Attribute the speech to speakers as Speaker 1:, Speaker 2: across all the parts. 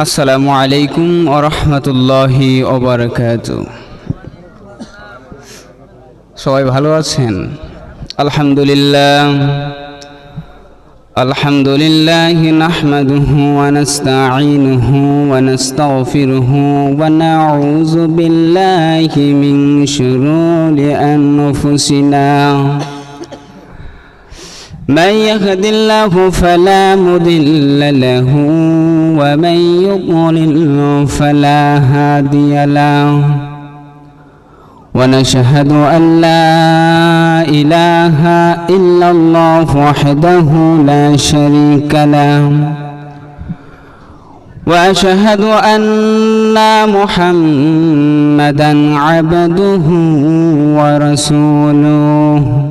Speaker 1: আসসালামু আলাইকুম ওরহমতুল্লাহি ওবরকাত সবাই ভালো আছেন আলহামদুলিল্লাহ الحمد لله نحمده ونستعينه ونستغفره ونعوذ بالله من شرور أنفسنا من يهد الله فلا مضل له ومن يضلل فلا هادي له. ونشهد أن لا إله إلا الله وحده لا شريك له. وأشهد أن محمدا عبده ورسوله.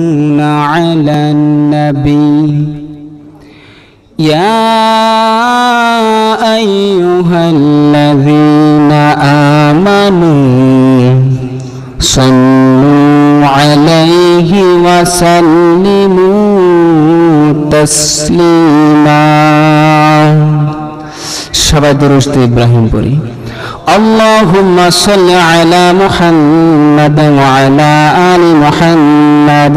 Speaker 1: على النبي يا أيها الذين آمنوا صلوا عليه وسلموا تسليما সবাই দুরুস্ত ইব্রাহিম পড়ি اللهم صل على محمد وعلى آل محمد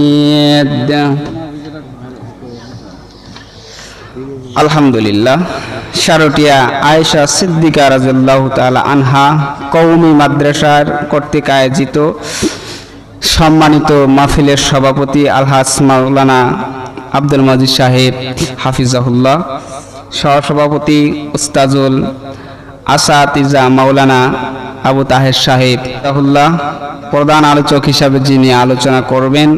Speaker 1: আলহামদুলিল্লাহ শারটিয়া আয়েশা সিদ্দিকা রাজিয়াল্লাহু তাআলা আনহা কওমি মাদ্রাসার কর্তৃক আয়োজিত সম্মানিত মাহফিলের সভাপতি আলহাজ মাওলানা আব্দুল মজিদ সাহেব হাফিজাহুল্লাহ, সহসভাপতি উস্তাজুল আসাতিজা মাওলানা আবু তাহের সাহেব প্রধান আলোচক হিসাবে যিনি আলোচনা করবেন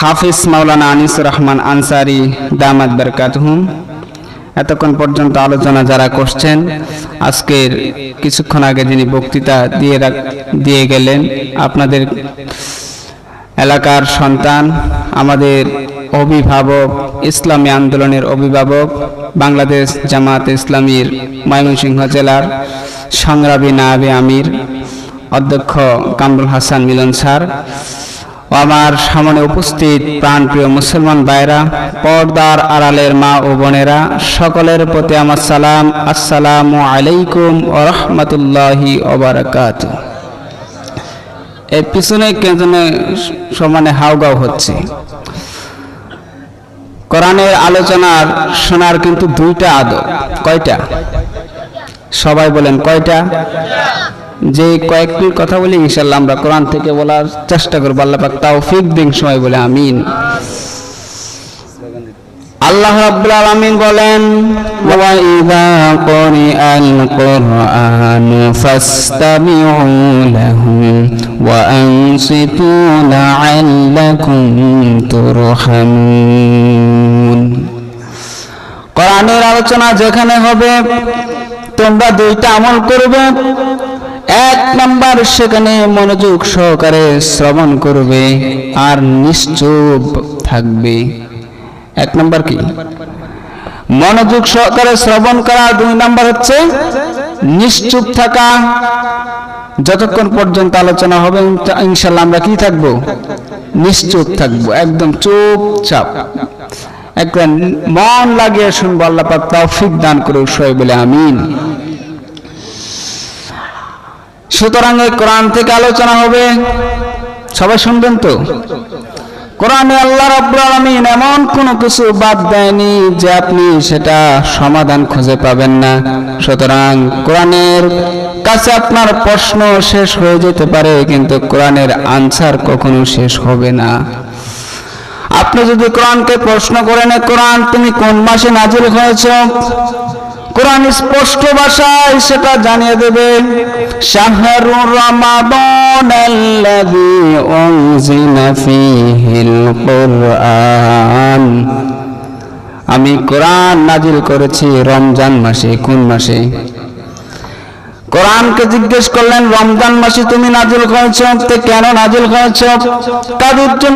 Speaker 1: হাফিজ মাওলানা আনিসুর রহমান আনসারি দামাদ বরকাতহুম। এতক্ষণ পর্যন্ত আলোচনা যারা করছেন, আজকের কিছুক্ষণ আগে যিনি বক্তৃতা দিয়ে দিয়ে গেলেন, আপনাদের এলাকার সন্তান, আমাদের অভিভাবক, ইসলামী আন্দোলনের অভিভাবক, বাংলাদেশ জামাত ইসলামীর ময়মনসিংহ জেলার সংগ্রামী নাবি আমির, অধ্যক্ষ কামরুল হাসান মিলন স্যার আমার সামনে উপস্থিত প্রাণপ্রিয় মুসলমান ভাইরা পর্দার আড়ালের মা ও বোনেরা, সকলের প্রতি আমার সালাম, আসসালামু আলাইকুম ও রহমতুল্লাহি ওবরাকাত এর পিছনে কেন সমানে হাওগাও হচ্ছে। কোরআনের আলোচনার শোনার কিন্তু দুইটা আদব, কয়টা? সবাই বলেন কয়টা? যে কয়েকটি কথা বলি ইনশাল্লাহ আমরা কোরআন থেকে বলার চেষ্টা করব। আল্লাহ পাক তৌফিক দিন সময় বলে আমিন। আল্লাহ রাব্বুল আলামিন বলেন, ওয়া ইযা ক্বরিআল কুরআন ফাসতামিউ লাহু ওয়া আনসিতু লাআল্লাকুম তুরহামুন। কোরআনের আলোচনা যেখানে হবে, তোমরা দুইটা আমল করবে। এক নাম্বার সেখানে মনোযোগ সহকারে শ্রবণ করবে আর নিশ্চুপ থাকবে। এক নাম্বার কি? মনোযোগ সহকারে শ্রবণ করা। দুই নাম্বার হচ্ছে নিশ্চুপ থাকা। যতক্ষণ পর্যন্ত আলোচনা হবে ইনশাল্লাহ আমরা কি থাকব? নিশ্চুপ থাকব, একদম চুপচাপ। একদম মন লাগিয়ে শুনব, আল্লাহ তৌফিক দান করে সবাই বলে আমিন। সুতরাং এই কোরআন থেকে আলোচনা হবে। সবাই শুনবেন তো? কোরআনে আল্লাহ রাব্বুল আলামিন এমন কোনো কিছু বাদ দেয়নি যে আপনি সেটা সমাধান খুঁজে পাবেন না। সুতরাং কোরআনের কাছে আপনার প্রশ্ন শেষ হয়ে যেতে পারে, কিন্তু কোরআনের আনসার কখনো শেষ হবে না। আপনি যদি কোরআনকে প্রশ্ন করেন কোরআন তুমি কোন মাসে নাজিল হয়েছ? কোরআন স্পষ্ট ভাষায় সেটা জানিয়ে দেবে। শাহরুর রমাদান আল্লাযী উনজিলা ফীহিল কুরআন। আমি কোরআন নাজিল করেছি রমজান মাসে, কোন মাসে? কোরআনকে জিজ্ঞেস করলেন, রমজান মাসে তুমি নাজিল তো কেন নাজিল হয়েছ? কাদের জন্য